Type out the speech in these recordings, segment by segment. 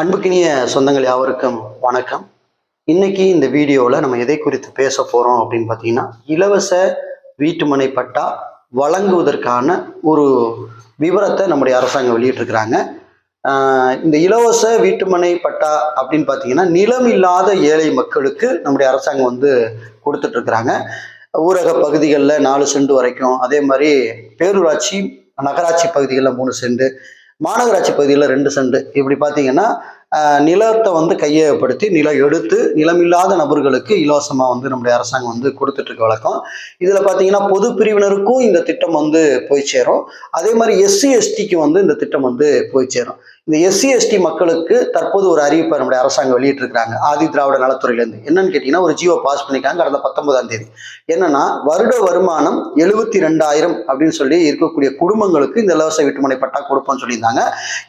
அன்புக்கினிய சொந்தங்கள் யாவருக்கும் வணக்கம். இன்னைக்கு இந்த வீடியோவில் நம்ம எதை குறித்து பேச போகிறோம் அப்படின்னு பார்த்தீங்கன்னா இலவச வீட்டுமனை பட்டா வழங்குவதற்கான ஒரு விவரத்தை நம்முடைய அரசாங்கம் வெளியிட்டிருக்கிறாங்க. இந்த இலவச வீட்டுமனை பட்டா அப்படின்னு பார்த்தீங்கன்னா நிலம் இல்லாத ஏழை மக்களுக்கு நம்முடைய அரசாங்கம் வந்து கொடுத்துட்ருக்குறாங்க ஊரக பகுதிகளில் நாலு சென்ட் வரைக்கும் அதே மாதிரி பேரூராட்சி நகராட்சி பகுதிகளில் மூணு சென்ட் மாநகராட்சி பகுதியில் ரெண்டு சென்ட் இப்படி பார்த்தீங்கன்னா நிலத்தை வந்து கையகப்படுத்தி நிலம் எடுத்து நிலமில்லாத நபர்களுக்கு இலவசமாக வந்து நம்முடைய அரசாங்கம் வந்து கொடுத்துட்டு இருக்க வழக்கம். இதில் பார்த்தீங்கன்னா பொது பிரிவினருக்கும் இந்த திட்டம் வந்து போய் சேரும். அதே மாதிரி எஸ்சி எஸ்டிக்கு வந்து இந்த திட்டம் வந்து போய் சேரும். இந்த எஸ்சி எஸ்டி மக்களுக்கு தற்போது ஒரு அறிவிப்பை நம்முடைய அரசாங்கம் வெளியிட்டிருக்கிறாங்க. ஆதி திராவிட நலத்துறையிலேருந்து. என்னன்னு கேட்டிங்கன்னா ஒரு ஜியோ பாஸ் பண்ணிக்காங்க கடந்த பத்தொன்பதாம் தேதி. என்னன்னா வருட வருமானம் எழுபத்தி ரெண்டாயிரம் அப்படின்னு சொல்லி இருக்கக்கூடிய குடும்பங்களுக்கு இந்த இலவச வீட்டுமனை பட்டா கொடுப்போம்னு சொல்லியிருந்தாங்க.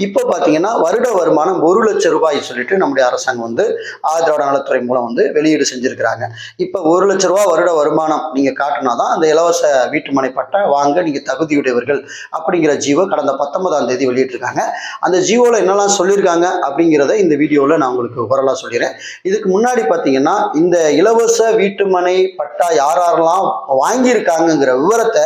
இப்போ பார்த்தீங்கன்னா வருட வருமானம் ஒரு லட்சம் ரூபாய் சொல்லிட்டு நம்முடைய அரசாங்கம் வந்து ஆதி திராவிட நலத்துறை மூலம் வந்து வெளியீடு செஞ்சிருக்கிறாங்க. இப்போ ஒரு லட்ச ரூபா வருட வருமானம் நீங்கள் காட்டினா தான் அந்த இலவச வீட்டுமனை பட்டா வாங்க நீங்கள் தகுதியுடையவர்கள் அப்படிங்கிற ஜீவோ கடந்த பத்தொன்பதாம் தேதி வெளியிட்டிருக்காங்க. அந்த ஜீவோவில் என்னெல்லாம் சொல்லியிருக்காங்க அப்படிங்கிறத இந்த வீடியோவில் நான் உங்களுக்கு ஓரலாக சொல்லிடுறேன். இதுக்கு முன்னாடி பார்த்தீங்கன்னா இந்த இலவச வீட்டுமனை பட்டா யார் யாரெல்லாம் வாங்கியிருக்காங்கங்கிற விவரத்தை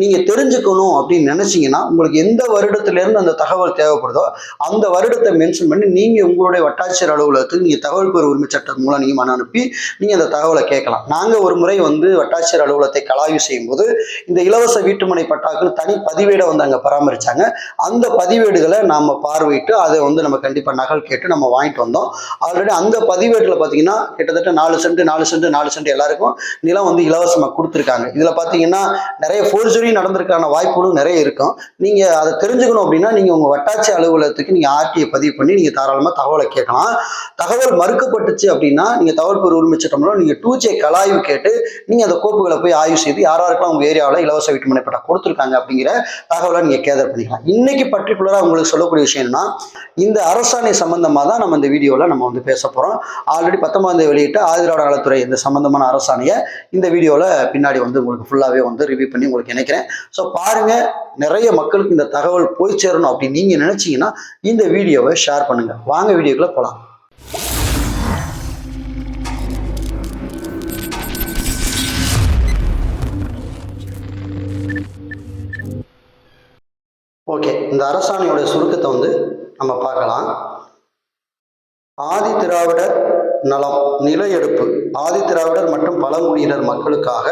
நீங்கள் தெரிஞ்சுக்கணும் அப்படின்னு நினச்சிங்கன்னா உங்களுக்கு எந்த வருடத்துலேருந்து அந்த தகவல் தேவைப்படுதோ அந்த வருடத்தை மென்ஷன் பண்ணி நீங்கள் உங்களுடைய வட்டாட்சியர் அலுவலகத்துக்கு நீங்கள் தகவல் பெறும் உரிமை சட்டம் மூலம் நீங்கள் மன அனுப்பி நீங்கள் அந்த தகவலை கேட்கலாம். நாங்கள் ஒரு முறை வந்து வட்டாட்சியர் அலுவலகத்தை கலாய்வு செய்யும்போது இந்த இலவச வீட்டுமனை பட்டாக்கள் தனி பதிவேடை வந்து அங்கே பராமரிச்சாங்க. அந்த பதிவேடுகளை நாம் பார்வையிட்டு அதை வந்து நம்ம கண்டிப்பாக நகல் கேட்டு நம்ம வாங்கிட்டு வந்தோம். ஆல்ரெடி அந்த பதிவேட்டில் பார்த்தீங்கன்னா கிட்டத்தட்ட நாலு சென்ட் நாலு சென்ட் நாலு சென்ட் எல்லாருக்கும் நிலம் வந்து இலவசமாக கொடுத்துருக்காங்க. இதில் பார்த்தீங்கன்னா நிறைய ஃபோர்ஜரி நடந்திருக்கான வாய்ப்புகளும் நிறைய இருக்கும். நீங்கள் அதை தெரிஞ்சுக்கணும் அப்படின்னா நீங்கள் உங்கள் வட்டாட்சி அலுவலகத்துக்கு நீங்கள் ஆர்டிஐ பதிவு பண்ணி நீங்கள் தாராளமாக தகவலை கேட்கலாம். தகவல் மறுக்கப்பட்டுச்சு அப்படின்னா நீங்கள் தகவல் பெறும் உரிமைச்சிட்டோம்னா நீங்கள் டூ ஜே கலாய்வு கேட்டு நீங்கள் அந்த கோப்புகளை போய் ஆய்வு செய்து யார் யாருக்கெல்லாம் உங்கள் ஏரியாவில் இலவச வீட்டு பட்டா கொடுத்துருக்காங்க அப்படிங்கிற தகவலை நீங்கள் கேதர் பண்ணிக்கலாம். இன்னைக்கு பர்டிகுலராக உங்களுக்கு சொல்லக்கூடிய விஷயம் என்னன்னா இந்த அரசாணை சம்பந்தமாக தான் நம்ம இந்த வீடியோவில் நம்ம வந்து பேச போகிறோம் ஆல்ரெடி பத்தொன்பதாம் தேதி வெளியிட்ட ஆதிராட நலத்துறை இந்த சம்பந்தமான அரசாணையை இந்த வீடியோவில் பின்னாடி வந்து உங்களுக்கு ஃபுல்லாகவே வந்து ரிவ்யூ பண்ணி உங்களுக்கு நினைக்கிறேன் ஸோ பாருங்கள் நிறைய மக்களுக்கு இந்த தகவல் போய் சேரணும் அப்படின்னு நீங்கள் நினச்சிங்கன்னா இந்த வீடியோவை ஷேர் பண்ணுங்கள் வாங்க வீடியோக்குள்ளே போகலாம் ஓகே இந்த அரசாணையோட சுருக்கத்தை வந்து நம்ம பார்க்கலாம். ஆதி திராவிடர் நலம் நில எடுப்பு. ஆதி திராவிடர் மற்றும் பழங்குடியினர் மக்களுக்காக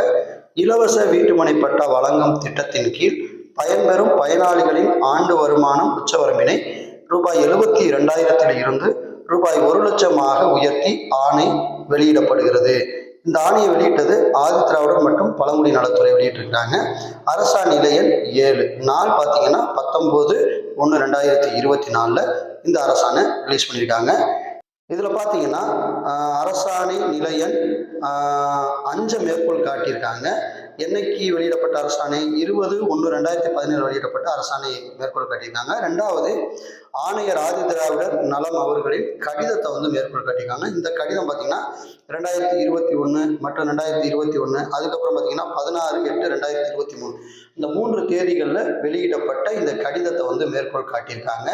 இலவச வீட்டுமனை பட்டா வழங்கும் திட்டத்தின் கீழ் பயன்பெறும் பயனாளிகளின் ஆண்டு வருமானம் உச்சவரம்பினை ரூபாய் எழுபத்தி இரண்டாயிரத்தில் இருந்து ரூபாய் ஒரு லட்சமாக உயர்த்தி ஆணை வெளியிடப்படுகிறது. இந்த ஆணையை வெளியிட்டது ஆதி திராவிடர் மற்றும் பழங்குடி நலத்துறை வெளியிட்டிருக்காங்க. அரசாணை நிலையன் ஏழு. நாள் பார்த்தீங்கன்னா பத்தொம்போது ஒன்று ரெண்டாயிரத்தி இருபத்தி நாலில் இந்த அரசாணை ரிலீஸ் பண்ணியிருக்காங்க இதில் பார்த்தீங்கன்னா அரசாணை நிலையன் அஞ்ச அஞ்சு மேற்கோள் காட்டியிருக்காங்க. என்னைக்கு வெளியிடப்பட்ட அரசாணை? இருபது ஒன்று ரெண்டாயிரத்தி பதினேழு வெளியிடப்பட்ட அரசாணை மேற்கோள் காட்டியிருக்காங்க. ரெண்டாவது ஆணையர் ஆதி திராவிடர் நலம் அவர்களின் கடிதத்தை வந்து மேற்கோள் காட்டியிருக்காங்க. இந்த கடிதம் பார்த்தீங்கன்னா ரெண்டாயிரத்தி இருபத்தி ஒன்று மற்றும் ரெண்டாயிரத்தி இருபத்தி ஒன்று அதுக்கப்புறம் பார்த்தீங்கன்னா பதினாறு எட்டு ரெண்டாயிரத்தி இருபத்தி மூணு. இந்த மூன்று தேதிகளில் வெளியிடப்பட்ட இந்த கடிதத்தை வந்து மேற்கோள் காட்டியிருக்காங்க.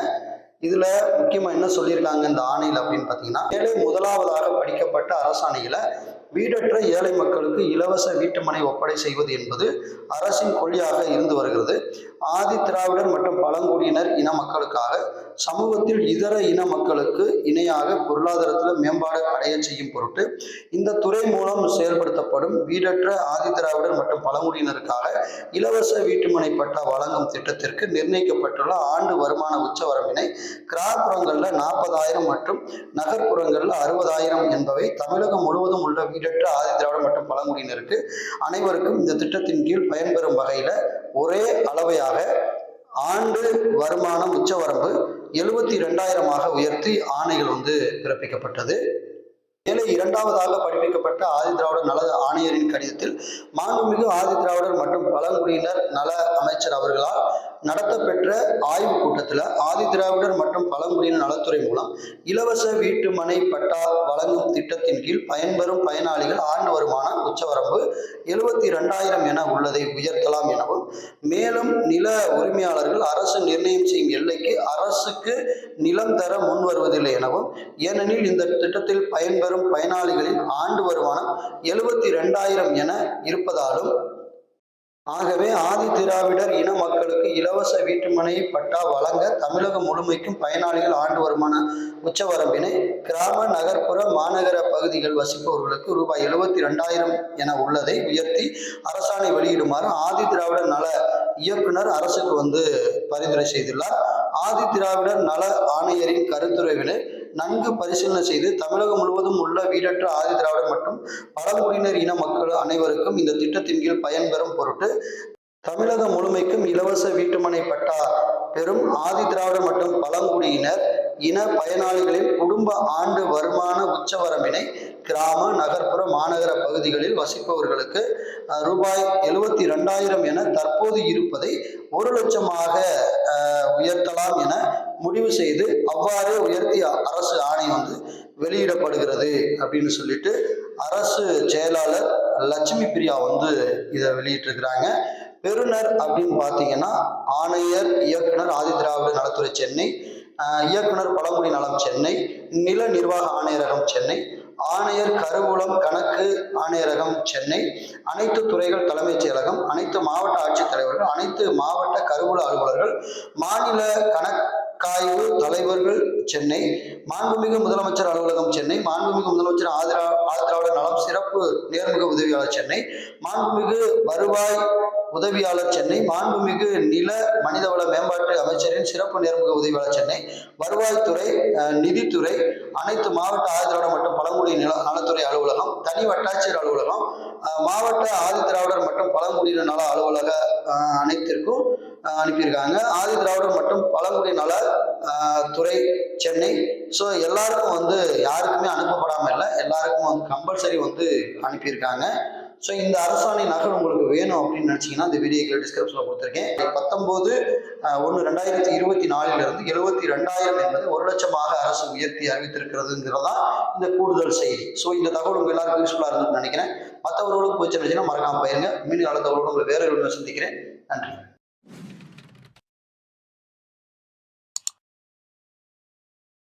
இதுல முக்கியமா என்ன சொல்லியிருக்காங்க இந்த ஆணையில் அப்படின்னு பார்த்தீங்கன்னா ஏழை முதலாவதாக படிக்கப்பட்ட அரசாணையில வீடற்ற ஏழை மக்களுக்கு இலவச வீட்டுமனை ஒப்படை செய்வது என்பது அரசின் கொள்கையாக இருந்து வருகிறது. ஆதி திராவிடர் மற்றும் பழங்குடியினர் இன மக்களுக்காக சமூகத்தில் இதர இன மக்களுக்கு இணையாக பொருளாதாரத்தில் மேம்பாடு அடைய செய்யும் பொருட்டு இந்த துறை மூலம் செயல்படுத்தப்படும் வீடற்ற ஆதி திராவிடர் மற்றும் பழங்குடியினருக்காக இலவச வீட்டுமனை பட்டா வழங்கும் திட்டத்திற்கு நிர்ணயிக்கப்பட்டுள்ள ஆண்டு வருமான உச்சவரம்பினை கிராமப்புறங்களில் நாற்பதாயிரம் மற்றும் நகர்ப்புறங்களில் அறுபதாயிரம் என்பவை தமிழகம் முழுவதும் உள்ள வீடற்ற ஆதி திராவிட மற்றும் பழங்குடியினருக்கு அனைவருக்கும் இந்த திட்டத்தின் கீழ் பயன்பெறும் வகையில் ஒரே அளவையாக ஆண்டு வருமானம் உச்சவரம்பு எழுபத்தி ரெண்டாயிரமாக உயர்த்தி ஆணைகள் வந்து பிறப்பிக்கப்பட்டது. மேலே இரண்டாவதாக படிப்பிக்கப்பட்ட ஆதி திராவிடர் நல ஆணையரின் கடிதத்தில் மாண்புமிகு ஆதி திராவிடர் மற்றும் பழங்குடியினர் நல அமைச்சர் அவர்களால் நடத்தப்பெற்ற ஆய்வு கூட்டத்தில் ஆதிதிராவிடர் மற்றும் பழங்குடியின நலத்துறை மூலம் இலவச வீட்டு மனை பட்டா வழங்கும் திட்டத்தின் கீழ் பயன்பெறும் பயனாளிகள் ஆண்டு வருமான உச்சவரம்பு எழுபத்தி ரெண்டாயிரம் என உள்ளதை உயர்த்தலாம் எனவும் மேலும் நில உரிமையாளர்கள் அரசு நிர்ணயம் செய்யும் எல்லைக்கு அரசுக்கு நிலம் தர முன் வருவதில்லை எனவும் ஏனெனில் இந்த திட்டத்தில் பயன்பெறும் பயனாளிகளின் ஆண்டு வருமானம் எழுபத்தி ரெண்டாயிரம் என இருப்பதாலும் ஆகவே ஆதி திராவிடர் இன மக்களுக்கு இலவச வீட்டுமனை பட்டா வழங்க தமிழகம் முழுமைக்கும் பயனாளிகள் ஆண்டு வருமான உச்சவரம்பினை கிராம நகர்ப்புற மாநகர பகுதிகள் வசிப்பவர்களுக்கு ரூபாய் எழுபத்தி ரெண்டாயிரம் என உள்ளதை உயர்த்தி அரசாணை வெளியிடுமாறு ஆதி திராவிடர் நல இயக்குனர் அரசுக்கு வந்து பரிந்துரை செய்துள்ளார். ஆதி திராவிடர் நல ஆணையரின் கருத்துரைவினை நன்கு பரிசீலனை செய்து தமிழகம் முழுவதும் உள்ள வீடற்ற ஆதி திராவிடர் மற்றும் பழங்குடியினர் இன மக்கள் அனைவருக்கும் இந்த திட்டத்தின் கீழ் பயன்பெறும் பொருட்டு தமிழகம் முழுமைக்கும் இலவச வீட்டுமனை பட்டா பெறும் ஆதி திராவிடர் மற்றும் பழங்குடியினர் இன பயனாளிகளின் குடும்ப ஆண்டு வருமான உச்சவரம்பினை கிராம நகர்ப்புற மாநகர பகுதிகளில் வசிப்பவர்களுக்கு ரூபாய் எழுபத்தி ரெண்டாயிரம் என தற்போது இருப்பதை ஒரு லட்சமாக அஹ், உயர்த்தலாம் என முடிவு செய்து அவ்வாறே உயர்த்திய அரசு ஆணை வந்து வெளியிடப்படுகிறது அப்படின்னு சொல்லிட்டு அரசு செயலாளர் லட்சுமி பிரியா வந்து இதை வெளியிட்டிருக்கிறாங்க. பெறுநர் அப்படின்னு பார்த்தீங்கன்னா ஆணையர் இயக்குனர் ஆதிதிராவிட நலத்துறை சென்னை இயக்குனர் பழங்குடி நலம் சென்னை நில நிர்வாக ஆணையரகம் சென்னை ஆணையர் கருவூலம் கணக்கு ஆணையரகம் சென்னை அனைத்து துறைகள் தலைமைச் செயலகம் அனைத்து மாவட்ட ஆட்சித்தலைவர்கள் அனைத்து மாவட்ட கருவூல அலுவலர்கள் மாநில கணக்காய்வு தலைவர்கள் சென்னை மாண்புமிகு முதலமைச்சர் அலுவலகம் சென்னை மாண்புமிகு முதலமைச்சர் ஆதிரா ஆதரவாளர் நலம் சிறப்பு நேர்முக உதவியாளர் சென்னை மாண்புமிகு வருவாய் உதவியாளர் சென்னை மாண்புமிகு நில மனிதவள மேம்பாட்டு அமைச்சரின் சிறப்பு நேர்முக உதவியாளர் சென்னை வருவாய்த்துறை நிதித்துறை அனைத்து மாவட்ட ஆதரவாளர் மற்றும் பழங்குடி நில நலத்துறை அலுவலகம் தனி வட்டாட்சியர் அலுவலகம். மாவட்ட மாவட்ட ஆதிதிராவிடர் மற்றும் பழங்குடியினர் நல அலுவலக அனைத்திற்கும் அனுப்பியிருக்காங்க. அனுப்பியிருக்காங்க ஆதிதிராவிடர் மற்றும் பழங்குடி நல துறை சென்னை. ஸோ எல்லாருக்கும் வந்து யாருக்குமே அனுப்பப்படாமல் இல்லை. எல்லாருக்கும் வந்து கம்பல்சரி வந்து அனுப்பியிருக்காங்க. ஸோ இந்த அரசாணை நகல் உங்களுக்கு வேணும் அப்படின்னு நினச்சிங்கன்னா இந்த வீடியோக்கு டிஸ்கிரிப்ஷனில் கொடுத்துருக்கேன். பத்தொம்போது ஒன்று ரெண்டாயிரத்தி இருபத்தி நாலிலிருந்து எழுபத்தி ரெண்டாயிரம் என்பது ஒரு லட்சமாக அரசு உயர்த்தி அறிவித்திருக்கிறதுங்கிறதா இந்த கூடுதல் செய்தி. ஸோ இந்த தகவல் உங்கள் எல்லாருக்கும் யூஸ்ஃபுல்லாக இருந்துன்னு நினைக்கிறேன். மற்றவர்களுக்கு போச்சுன்னா மறக்காமல் போயிருங்க மீண்டும் நல்ல உங்களை வேறு சந்திக்கிறேன். நன்றி.